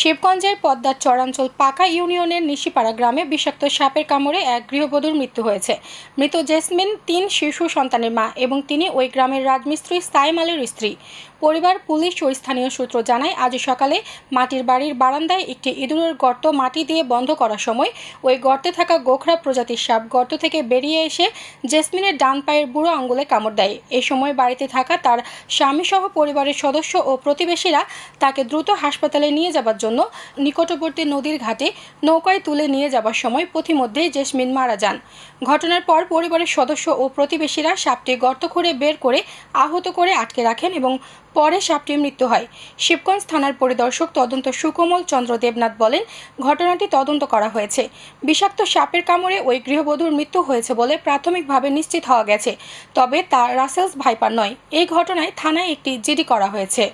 শিবগঞ্জের পদ্মার চরাঞ্চল পাকা ইউনিয়নের নিশিপাড়া গ্রামে বিষাক্ত সাপের কামড়ে এক গৃহবধূর মৃত্যু হয়েছে। মৃত জেসমিন তিন শিশু সন্তানের মা এবং তিনি ওই গ্রামের রাজমিস্ত্রি সাইম আলীর স্ত্রী। পরিবার, পুলিশ ও স্থানীয় সূত্র জানায়, আজ সকালে মাটির বাড়ির বারান্দায় একটি ইঁদুরের গর্ত মাটি দিয়ে বন্ধ করার সময় ওই গর্তে থাকা গোখরা প্রজাতির সাপ গর্ত থেকে বেরিয়ে এসে জেসমিনের ডান পায়ের বুড়ো আঙ্গুলে কামড় দেয়। এ সময় বাড়িতে থাকা তার স্বামীসহ পরিবারের সদস্য ও প্রতিবেশীরা তাকে দ্রুত হাসপাতালে নিয়ে যাবার জন্য নিকটবর্তী নদীর ঘাটে নৌকায় তুলে নিয়ে যাবার সময় পথিমধ্যেই জেসমিন মারা যান। ঘটনার পর পরিবারের সদস্য ও প্রতিবেশীরা সাপটি গর্ত খুঁড়ে বের করে আহত করে আটকে রাখেন এবং পরে সাপটির মৃত্যু হয়। শিবগঞ্জ থানার পরিদর্শক তদন্ত সুকোমল চন্দ্র দেবনাথ বলেন, ঘটনাটি তদন্ত করা হয়েছে। বিষাক্ত সাপের কামড়ে ওই গৃহবধূর মৃত্যু হয়েছে বলে প্রাথমিকভাবে নিশ্চিত হওয়া গেছে। তবে তা রাসেলস ভাইপার নয়। এই ঘটনায় থানায় একটি জিডি করা হয়েছে।